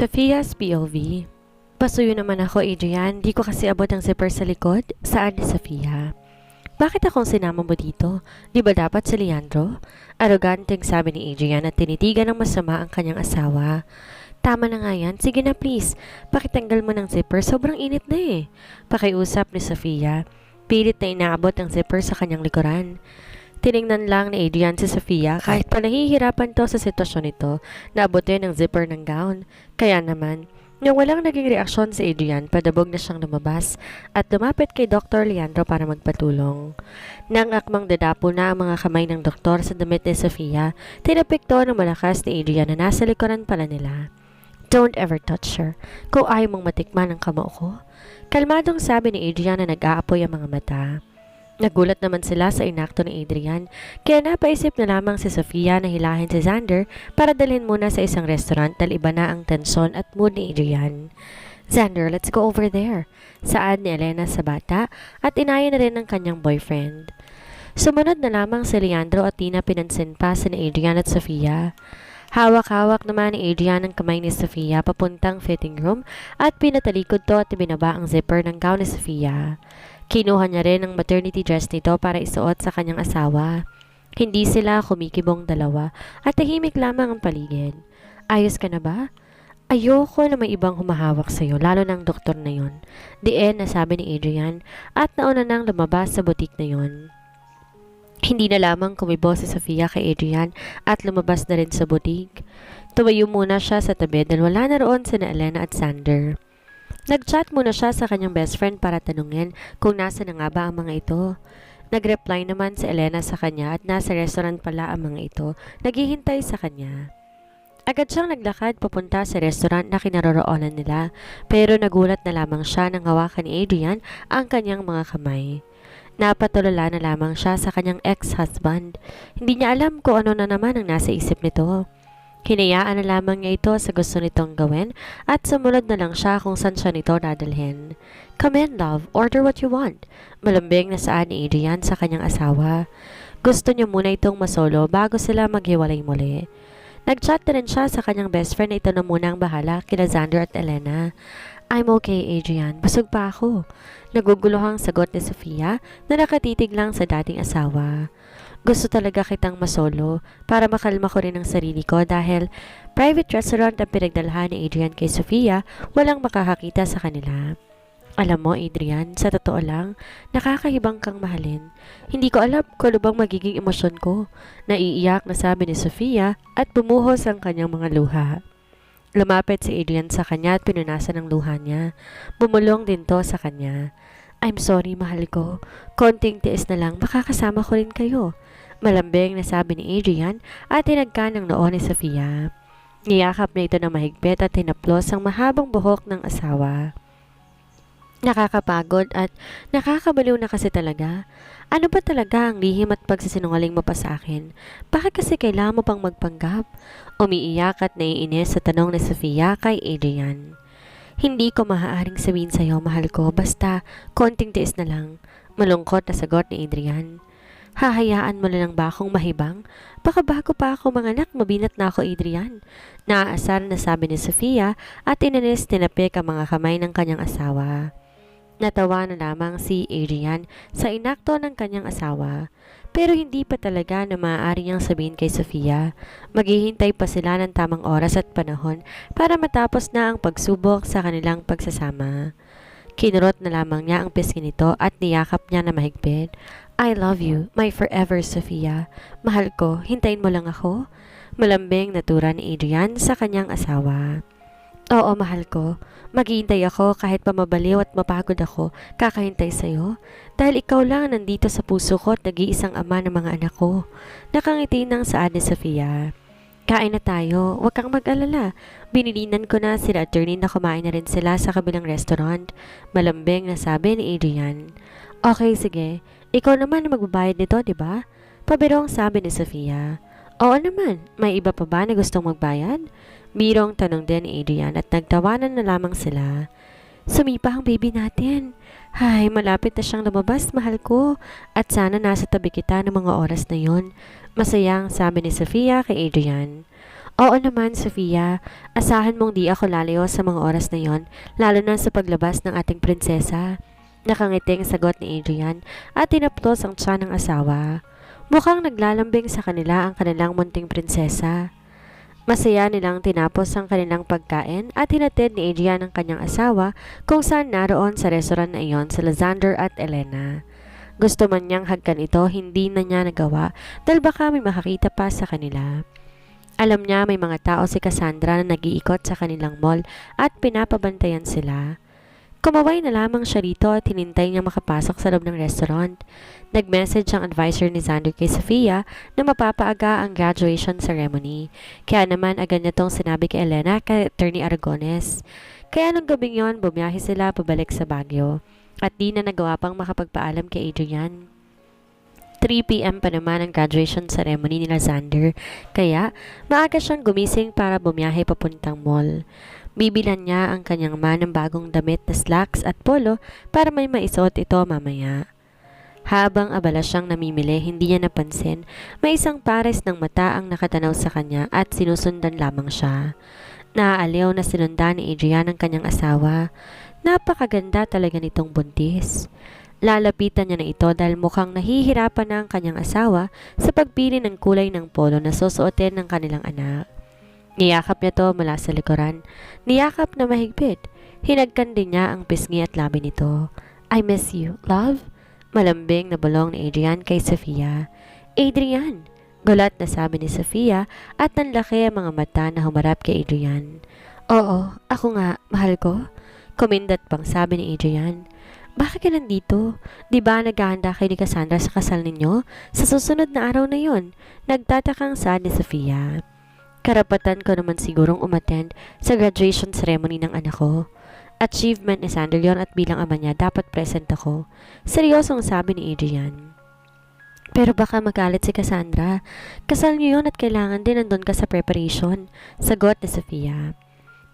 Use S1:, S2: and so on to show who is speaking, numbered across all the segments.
S1: Sophia's POV Pasuyo naman ako, Adrian. Di ko kasi abot ang zipper sa likod. Saan ni Sophia? Bakit akong sinama mo dito? Di ba dapat si Leandro? Arroganteng sabi ni Adrian at tinitigan ng masama ang kanyang asawa. Tama na nga yan. Sige na please. Pakitanggal mo ng zipper. Sobrang init na eh. Pakiusap ni Sophia. Pilit na inaabot ang zipper sa kanyang likuran. Tiningnan lang ni Adrian si Sophia kahit pa nahihirapan to sa sitwasyon nito na abutin ang zipper ng gown. Kaya naman, nung walang naging reaksyon si Adrian, padabog na siyang lumabas at lumapit kay Dr. Leandro para magpatulong. Nang akmang dadapo na ang mga kamay ng doktor sa damit ni Sophia, tinapik to ng malakas ni Adrian na nasa likuran pala nila. Don't ever touch her. Kung ayaw mong matikman ang kamao ko. Kalmadong sabi ni Adrian na nag-aapoy ang mga mata. Nagulat naman sila sa inakto ni Adrian, kaya napaisip na lamang si Sofia na hilahin si Xander para dalhin muna sa isang restaurant dahil iba na ang tensyon at mood ni Adrian. Xander, let's go over there. Saad ni Elena sa bata at inaya na rin ng kanyang boyfriend. Sumunod na lamang si Leandro at Tina pinansin pa si Adrian at Sofia. Hawak-hawak naman ni Adrian ang kamay ni Sofia papuntang fitting room at pinatalikod to at ibinaba ang zipper ng gown ni Sofia. Kinuha niya rin ang maternity dress nito para isuot sa kanyang asawa. Hindi sila kumikibong dalawa at tahimik lamang ang paligid. Ayos ka na ba? Ayoko na may ibang humahawak sa'yo, lalo ng doktor na yon. Diin na sabi ni Adrian at nauna nang lumabas sa butik na yon. Hindi na lamang kumibo si Sofia kay Adrian at lumabas na rin sa butik. Tumayo muna siya sa tabi dahil wala na roon sina Elena at Sander. Nag-chat muna siya sa kanyang best friend para tanungin kung nasa na nga ba ang mga ito. Nag-reply naman si Elena sa kanya at nasa restaurant pala ang mga ito, naghihintay sa kanya. Agad siyang naglakad papunta sa restaurant na kinaroroonan nila, pero nagulat na lamang siya nang hawakan ni Adrian ang kanyang mga kamay. Napatulala na lamang siya sa kanyang ex-husband. Hindi niya alam kung ano na naman ang nasa isip nito. Hinayaan na lamang niya ito sa gusto nitong gawin at sumunod na lang siya kung saan siya nito dadalhin. Come in, love. Order what you want. Malambing na saan ni Adrian sa kanyang asawa. Gusto niya muna itong masolo bago sila maghiwalay muli. Nag-chat na rin siya sa kanyang best friend na ito na muna ang bahala kila Xander at Elena. I'm okay, Adrian. Busog pa ako. Naguguluhang sagot ni Sofia na nakatitig lang sa dating asawa. Gusto talaga kitang masolo para makalma ko rin ang sarili ko dahil private restaurant ang pinagdalhan ni Adrian kay Sofia, walang makakakita sa kanila. Alam mo, Adrian, sa totoo lang, nakakahibang kang mahalin. Hindi ko alam kung ano bang magiging emosyon ko. Naiiyak na sabi ni Sofia at bumuhos ang kanyang mga luha. Lumapit si Adrian sa kanya at pinunasan ang luha niya. Bumulong din to sa kanya. I'm sorry, mahal ko. Konting tiis na lang, makakasama ko rin kayo. Malambing na sabi ni Adrian at tinagka ng noo ni Sofia. Niyakap na ito ng mahigpit at tinaplos ang mahabang buhok ng asawa. Nakakapagod at nakakabaliw na kasi talaga. Ano ba talaga ang lihim at pagsisinungaling mo pa sa akin? Bakit kasi kailangan mo pang magpanggap? Umiiyak at naiinis sa tanong ni Sofia kay Adrian. Hindi ko maaaring sabihin sa'yo, mahal ko, basta konting tiis na lang. Malungkot na sagot ni Adrian. Hahayaan mo na lang ba akong mahibang? Baka bago pa ako manganak, mabinat na ako, Adrian. Naaasar na sabi ni Sofia at inanis tinapik ang mga kamay ng kanyang asawa. Natawa na lamang si Adrian sa inakto ng kanyang asawa. Pero hindi pa talaga na maaari niyang sabihin kay Sofia. Maghihintay pa sila ng tamang oras at panahon para matapos na ang pagsubok sa kanilang pagsasama. Kinurot na lamang niya ang pisngi nito at niyakap niya na mahigpit. I love you, my forever Sofia. Mahal ko, hintayin mo lang ako. Malambing natura ni Adrian sa kanyang asawa. Oo, mahal ko. Maghihintay ako kahit pa mabaliw at mapagod ako, kakahintay sa'yo. Dahil ikaw lang nandito sa puso ko at nag-iisang ama ng mga anak ko. Nakangiti ng saad ni Sofia. Kain na tayo, huwag kang mag-alala. Binilinan ko na sila attorney na kumain na rin sila sa kabilang restaurant. Malambing na sabi ni Adrian. Okay, sige. Ikaw naman ang magbabayad nito, di ba? Pabirong sabi ni Sofia. Oo naman, may iba pa ba na gustong magbayad? Birong tanong din ni Adrian at nagtawanan na lamang sila. Sumipa ang baby natin. Hay, malapit na siyang lumabas, mahal ko. At sana nasa tabi kita ng mga oras na yon. Masayang sabi ni Sofia kay Adrian. Oo naman, Sofia. Asahan mong di ako lalayo sa mga oras na yon, lalo na sa paglabas ng ating prinsesa. Nakangiting sagot ni Adrian at tinaptos ang tiyan ng asawa. Mukhang naglalambing sa kanila ang kanilang munting prinsesa. Masaya nilang tinapos ang kanilang pagkain at hinatid ni Adrian ang kanyang asawa kung saan naroon sa restaurant na iyon sa Lazander at Elena. Gusto man niyang hagkan ito, hindi na niya nagawa dahil baka may makakita pa sa kanila. Alam niya may mga tao si Cassandra na nag-iikot sa kanilang mall at pinapabantayan sila. Kumaway na lamang siya rito at hinintay niya makapasok sa loob ng restaurant. Nag-message ang advisor ni Xander kay Sofia na mapapaaga ang graduation ceremony. Kaya naman agad niya tong sinabi kay Elena kay Attorney Aragones. Kaya nung gabing yon, bumiyahe sila pabalik sa Baguio. At di na nagawa pang makapagpaalam kay Adrian. 3pm pa naman ang graduation ceremony nila Xander, kaya maaga siyang gumising para bumiyahe papuntang mall. Bibilan niya ang kanyang ng bagong damit na slacks at polo para may maisuot ito mamaya. Habang abala siyang namimili, hindi niya napansin, may isang pares ng mata ang nakatanaw sa kanya at sinusundan lamang siya. Naaaliw na sinundan ni Adrian ang kanyang asawa. Napakaganda talaga nitong buntis. Lalapitan niya na ito dahil mukhang nahihirapan na ang kanyang asawa sa pagpili ng kulay ng polo na susuotin ng kanilang anak. Niyakap niya to mula sa likuran. Niyakap na mahigpit. Hinagkan din niya ang pisngi at labi nito. I miss you, love. Malambing na bulong ni Adrian kay Sofia. Adrian! Gulat na sabi ni Sofia at nanlaki ang mga mata na humarap kay Adrian. Oo, ako nga, mahal ko. Kumindat pang sabi ni Adrian. Bakit ka nandito? Di ba naghahanda kayo ni Cassandra sa kasal ninyo? Sa susunod na araw na yon, nagtatakang sad ni Sofia. Karapatan ko naman sigurong umattend sa graduation ceremony ng anak ko. Achievement ni Sander yon at bilang ama niya dapat present ako. Seryosong sabi ni Adrian. Pero baka magalit si Cassandra. Kasal niyo yon at kailangan din nandun ka sa preparation. Sagot ni Sofia.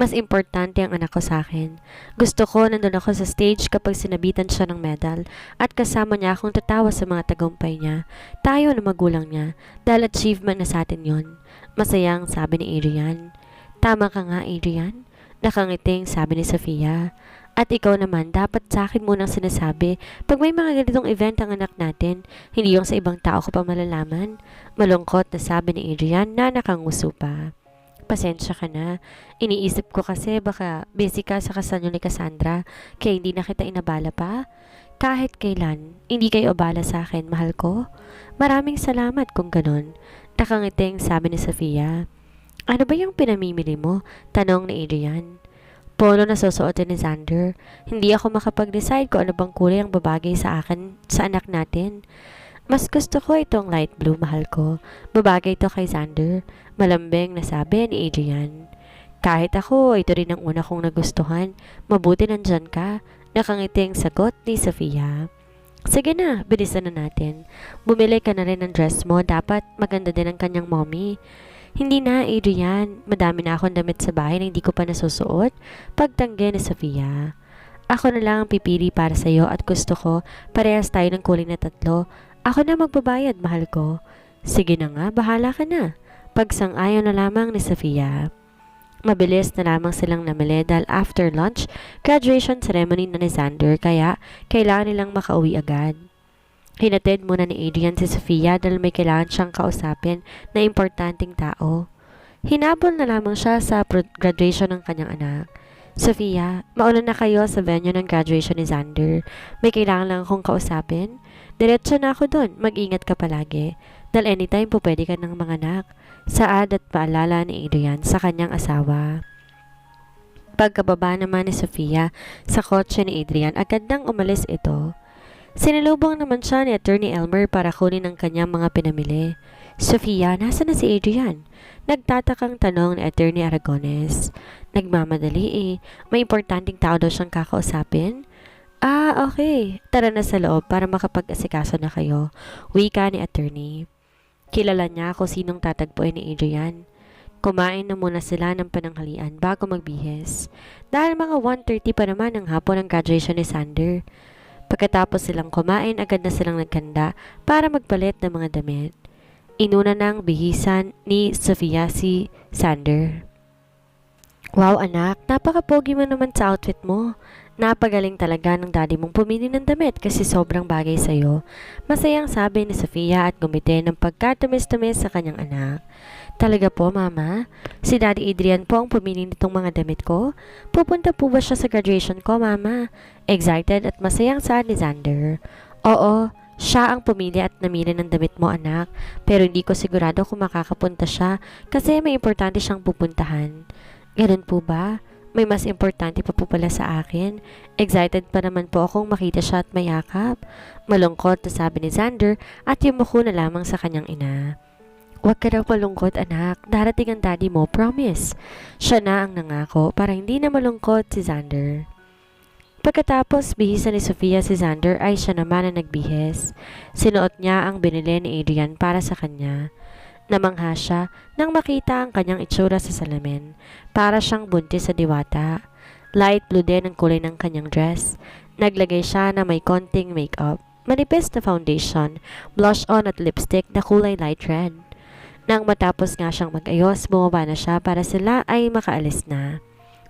S1: Mas importante ang anak ko sa akin. Gusto ko nandun ako sa stage kapag sinabitan siya ng medal at kasama niya akong tatawa sa mga tagumpay niya. Tayo na magulang niya dahil achievement na sa atin yon. Masayang sabi ni Adrian. Tama ka nga Adrian. Nakangiting sabi ni Sofia. At ikaw naman, dapat sa akin munang sinasabi, pag may mga ganitong event ang anak natin, hindi yung sa ibang tao ko pa malalaman. Malungkot na sabi ni Adrian na nakanguso pa pasensya ka na. Iniisip ko kasi baka busy ka sa kasal ni Cassandra, kaya hindi na kita inabala pa. Kahit kailan, hindi kayo abala sa akin, mahal ko. Maraming salamat kung ganon. Nakangiting sabi ni Sofia. Ano ba yung pinamimili mo? Tanong ni Adrian. Polo na susuotin ni Xander. Hindi ako makapag-decide kung ano bang kulay ang babagay sa akin, sa anak natin. Mas gusto ko itong light blue, mahal ko. Babagay ito kay Xander. Malambing na sabi ni Adrian. Kahit ako, ito rin ang una kong nagustuhan. Mabuti nandyan ka. Nakangiting sagot ni Sofia. Sige na, bilisan na natin. Bumili ka na rin ng dress mo. Dapat maganda din ang kanyang mommy. Hindi na, Adrian. Madami na akong damit sa bahay na hindi ko pa nasusuot. Pagtanggi ni Sofia. Ako na lang ang pipili para sa'yo at gusto ko parehas tayo ng kulay na tatlo ako na magbabayad, mahal ko. Sige na nga, bahala ka na. Pagsang-ayon na lamang ni Sofia. Mabilis na lamang silang namili dahil after lunch, graduation ceremony na ni Xander kaya kailangan nilang makauwi agad. Hinatid muna ni Adrian si Sofia dahil may kailangan siyang kausapin na importanteng tao. Hinabol na lamang siya sa graduation ng kanyang anak. Sofia, mauna na kayo sa venue ng graduation ni Xander. May kailangan lang akong kausapin. Diretso na ako doon. Mag-ingat ka palagi. Dahil anytime po pwede ka ng mga anak. Saad at paalala ni Adrian sa kanyang asawa. Pagkababa naman ni Sofia sa kotse ni Adrian, agad nang umalis ito. Sinalubong naman siya ni Attorney Elmer para kunin ang kanyang mga pinamili. Sofia, nasa na si Adrian? Nagtatakang tanong ni Attorney Aragones. Nagmamadali eh. May importanteng tao daw siyang kakausapin. Ah, okay. Tara na sa loob para makapag-asikaso na kayo. Wika ni attorney. Kilala niya kung sinong tatagpuin ni Adrian. Kumain na muna sila ng pananghalian bago magbihes. Dahil mga 1.30 pa naman ang hapon ng graduation ni Sander. Pagkatapos silang kumain, agad na silang nagkanda para magpalit ng mga damit. Inuna ng bihisan ni Sofia si Sander. Wow anak, napaka-pogi mo naman sa outfit mo. Napagaling talaga ng daddy mong pumili ng damit kasi sobrang bagay sa'yo. Masayang sabi ni Sofia at gumiti ng pagkatumis-tumis sa kanyang anak. Talaga po, mama? Si Daddy Adrian po ang pumili nitong mga damit ko? Pupunta po ba siya sa graduation ko, mama? Excited at masayang saad ni Xander. Oo, siya ang pumili at namili ng damit mo, anak. Pero hindi ko sigurado kung makakapunta siya kasi may importante siyang pupuntahan. Ganun po ba? May mas importante pa po pala sa akin. Excited pa naman po akong makita siya at mayakap. Malungkot na sabi ni Xander at yumuko na lamang sa kanyang ina. Huwag ka daw malungkot anak, darating ang daddy mo, promise. Siya na ang nangako para hindi na malungkot si Xander. Pagkatapos bihisan ni Sofia si Xander ay siya naman ang nagbihis. Sinuot niya ang binili ni Adrian para sa kanya. Namangha siya nang makita ang kanyang itsura sa salamin. Para siyang buntis sa diwata. Light blue din ang kulay ng kanyang dress. Naglagay siya na may konting makeup. Manipis na foundation, blush on at lipstick na kulay light red. Nang matapos nga siyang mag-ayos, bumaba na siya para sila ay makaalis na.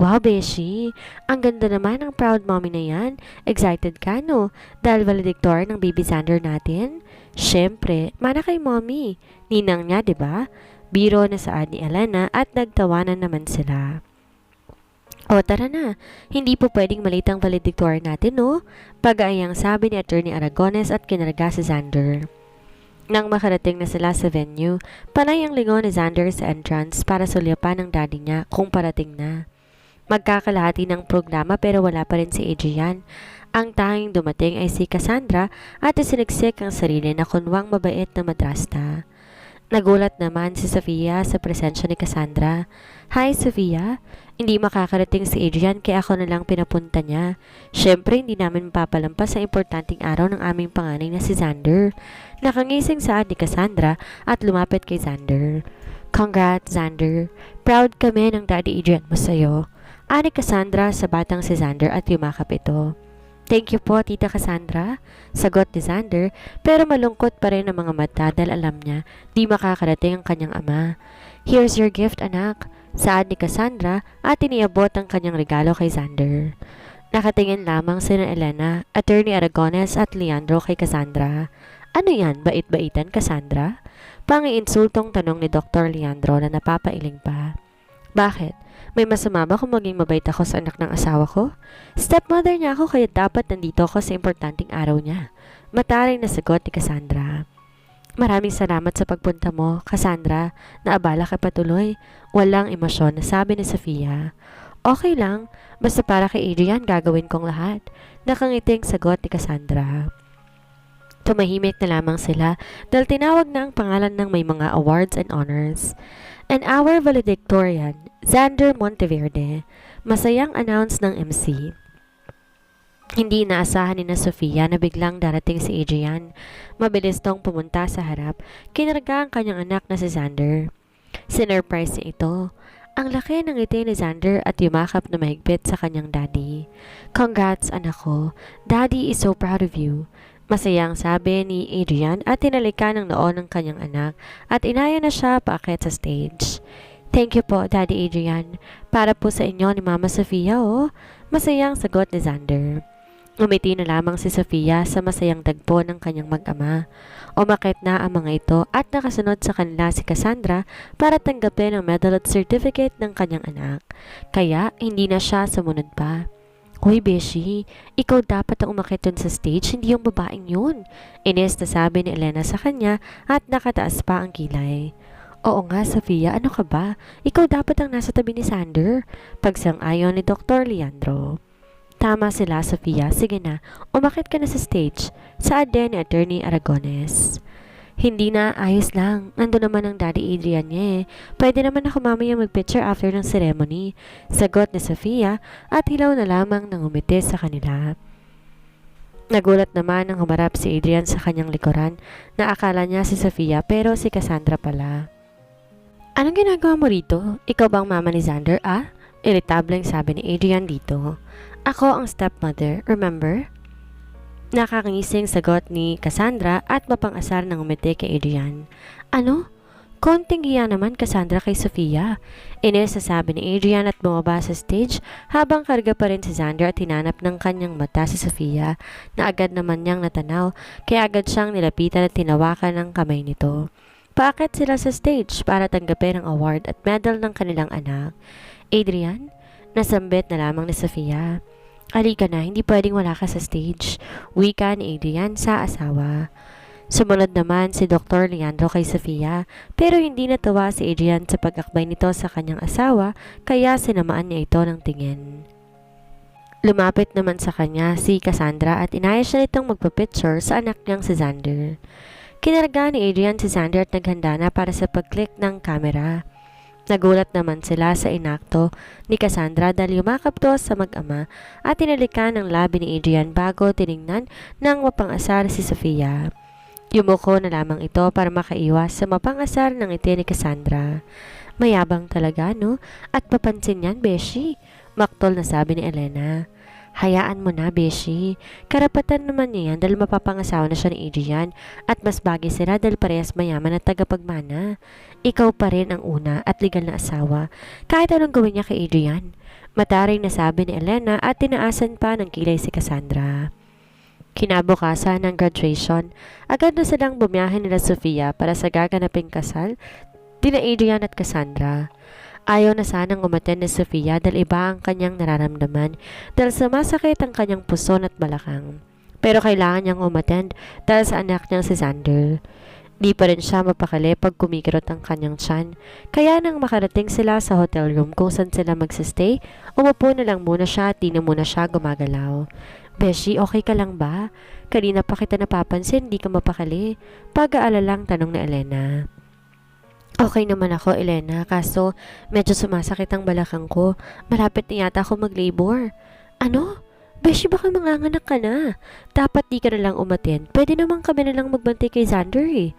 S1: Wow, Beshi! Ang ganda naman ng proud mommy na yan. Excited ka, no? Dahil valedictorian ng baby Xander natin? Siyempre, mana kay mommy. Ninang niya, ba? Biro na saad ni Elena at nagtawanan naman sila. O tara na, hindi po pwedeng malate ang valedictorian natin, no? Pag-aayang sabi ni Attorney Aragones at kinarga si Xander. Nang makarating na sila sa venue, panay ang lingon ni Xander sa entrance para sulyapan ng daddy niya kung parating na. Magkakalahati ng programa pero wala pa rin si Adrian. Ang tanging dumating ay si Cassandra at isiniksik ang sarili na kunwang mabait na madrasta. Nagulat naman si Sofia sa presensya ni Cassandra. Hi Sofia, hindi makakarating si Adrian kaya ako na lang pinapunta niya. Siyempre hindi namin mapapalampas sa importanteng araw ng aming panganay na si Xander. Nakangising saad ni Cassandra at lumapit kay Xander. Congrats, Xander. Proud kami ng Daddy Adrian mo sa'yo. Ani Cassandra sa batang si Xander at yumakap ito. Thank you po, Tita Cassandra. Sagot ni Xander, pero malungkot pa rin ang mga mata dahil alam niya di makakarating ang kanyang ama. Here's your gift, anak. Saad ni Cassandra at iniabot ang kanyang regalo kay Xander. Nakatingin lamang sina Elena, Attorney Aragones at Leandro kay Cassandra. Ano yan, bait-baitan, Cassandra? Pangi-insultong tanong ni Dr. Leandro na napapailing pa. Bakit? May masama ba kung maging mabait ako sa anak ng asawa ko? Stepmother niya ako kaya dapat nandito ako sa importanteng araw niya. Mataring na sagot ni Cassandra. Maraming salamat sa pagpunta mo, Cassandra. Naabala ka patuloy. Walang emosyon, sabi ni Sofia. Okay lang, basta para kay Adrian gagawin kong lahat. Nakangiting sagot ni Cassandra. Tumahimik na lamang sila dahil tinawag na ang pangalan ng may mga awards and honors. And our valedictorian, Xander Monteverde, masayang announce ng MC. Hindi inaasahan ni na Sofia na biglang darating si Adrian. Mabilis tong pumunta sa harap, kinarga ang kanyang anak na si Xander. Sinurprise niya ito. Ang laki ng ngiti ni Xander at yumakap na mahigpit sa kanyang daddy. Congrats anak ko. Daddy is so proud of you. Masayang sabi ni Adrian at tinalikan ng noon ng kanyang anak at inaya na siya paakit sa stage. Thank you po, Daddy Adrian. Para po sa inyo ni Mama Sofia, oh. Masayang sagot ni Xander. Umiti na lamang si Sofia sa masayang dagpo ng kanyang mag-ama. Umakit na ang mga ito at nakasunod sa kanila si Cassandra para tanggapin ang medal at certificate ng kanyang anak. Kaya hindi na siya sumunod pa. Hoy, Beshi, ikaw dapat ang umakit sa stage, hindi yung babaeng yun. Ines na sabi ni Elena sa kanya at nakataas pa ang kilay. Oo nga, Sofia, ano ka ba? Ikaw dapat ang nasa tabi ni Sander. Pagsang-ayon ni Dr. Leandro. Tama sila, Sofia. Sige na, umakit ka na sa stage. Saad din ni Attorney Aragones. Hindi na, ayos lang. Nando naman ang Daddy Adrian niya eh. Pwede naman ako mamaya mag-picture after ng ceremony. Sagot ni Sofia at hilaw na lamang nang umiti sa kanila. Nagulat naman nang humarap si Adrian sa kanyang likuran na akala niya si Sofia pero si Cassandra pala. Anong ginagawa mo rito? Ikaw bang mama ni Xander, ah? Irritableng sabi ni Adrian dito. Ako ang stepmother, remember? Nakakangising sagot ni Cassandra at mapang-asar ng umiti kay Adrian. Ano? Konting hiya naman Cassandra kay Sofia. Ines sabi ni Adrian at bumaba sa stage habang karga pa rin si Xander at hinanap ng kanyang mata si Sofia na agad naman niyang natanaw kaya agad siyang nilapitan at tinawakan ng kamay nito. Paakit sila sa stage para tanggapin ang award at medal ng kanilang anak. Adrian, nasambit na lamang ni Sofia. Halika na, hindi pwedeng wala ka sa stage. Wika ni Adrian sa asawa. Sumunod naman si Dr. Leandro kay Sofia pero hindi natuwa si Adrian sa pag-akbay nito sa kanyang asawa kaya sinamaan niya ito ng tingin. Lumapit naman sa kanya si Cassandra at inayos siya nitong magpa-picture sa anak niyang si Xander. Kinarga ni Adrian si Xander at naghanda na para sa pag-click ng camera. Nagulat naman sila sa inakto ni Cassandra dahil yumakap to sa mag-ama at tinalikan ng labi ni Adrian bago tiningnan ng mapang-asar si Sofia. Yumuko na lamang ito para makaiwas sa mapangasar ng iti ni Cassandra. Mayabang talaga, no? At papansin yan, Beshi. Maktol na sabi ni Elena. Hayaan mo na, Beshi. Karapatan naman niya yan dahil mapapangasawa na siya ni Adrian at mas bagay sila dahil parehas mayaman at tagapagmana. Ikaw pa rin ang una at legal na asawa. Kahit anong gawin niya kay Adrian. Mataring nasabi ni Elena at tinaasan pa ng kilay si Cassandra. Kinabukasan ng graduation, agad na silang bumiyahe nila Sofia para sa gaganaping kasal, tina Adrian at Cassandra. Ayaw na sanang umaten ni Sofia dahil iba ang kanyang nararamdaman dahil sumasakit ang kanyang puso at balakang. Pero kailangan niyang umattend dahil sa anak niyang si Xander. Di pa rin siya mapakali pag kumikirot ang kanyang tiyan. Kaya nang makarating sila sa hotel room kung saan sila magsistay, umupo na lang muna siya at di na muna siya gumagalaw. Beshi, okay ka lang ba? Kanina pa kita napapansin, di ka mapakali. Pag-aalalang tanong ni Elena. Okay naman ako, Elena, kaso medyo sumasakit ang balakang ko. Malapit na yata ako mag-labor. Ano? Beshi, baka manganganak ka na. Dapat di ka na lang umatin. Pwede naman kami na lang magbantay kay Xander eh.